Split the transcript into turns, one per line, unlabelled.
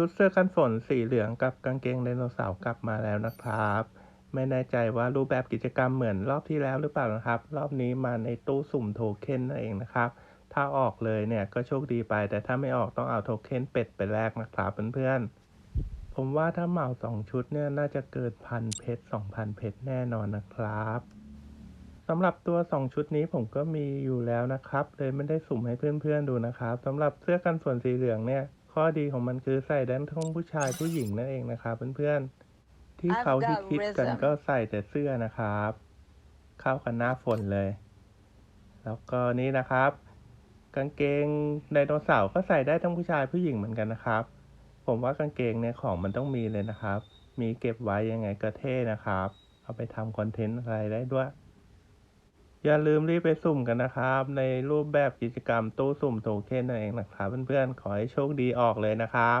ชุดเสื้อกันฝนสีเหลืองกับกางเกงไดโนเสาร์กลับมาแล้วนะครับ ไม่แน่ใจว่ารูปแบบกิจกรรมเหมือนรอบที่แล้วหรือเปล่านะครับ รอบนี้มาในตู้สุ่มโทเค็นนั่นเองนะครับ ถ้าออกเลยเนี่ยก็โชคดีไป แต่ถ้าไม่ออกต้องเอาโทเค็นเป็ดไปแลกนะครับเพื่อนๆ ผมว่าถ้าเหมาสองชุดเนี่ยน่าจะเกิดพันเพชรสองพันเพชรแน่นอนนะครับสำหรับตัว 2 ชุดนี้ผมก็มีอยู่แล้วนะครับ เลยไม่ได้สุ่มให้เพื่อนๆดูนะครับสำหรับเสื้อกันฝนสีเหลืองเนี่ย ข้อดีของมันคือใส่ได้ทั้งผู้ชายผู้หญิงนั่นเองนะครับเพื่อนๆ ที่เขาฮิตๆกันก็ใส่แต่เสื้อนะครับ เข้ากันหน้าฝนเลย แล้วก็นี่นะครับ กางเกงไดโนเสาร์ก็ใส่ได้ทั้งผู้ชายผู้หญิงเหมือนกันนะครับ ผมว่ากางเกงเนี่ยของมันต้องมีเลยนะครับ มีเก็บไว้ยังไงก็เท่นะครับ เอาไปทำคอนเทนต์อะไรได้ด้วย อย่าลืมรีบไปสุ่มกันนะครับ ในรูปแบบกิจกรรมตู้สุ่มโทเค็นนั่นเองนะครับ เพื่อนๆ ขอให้โชคดีออกเลยนะครับ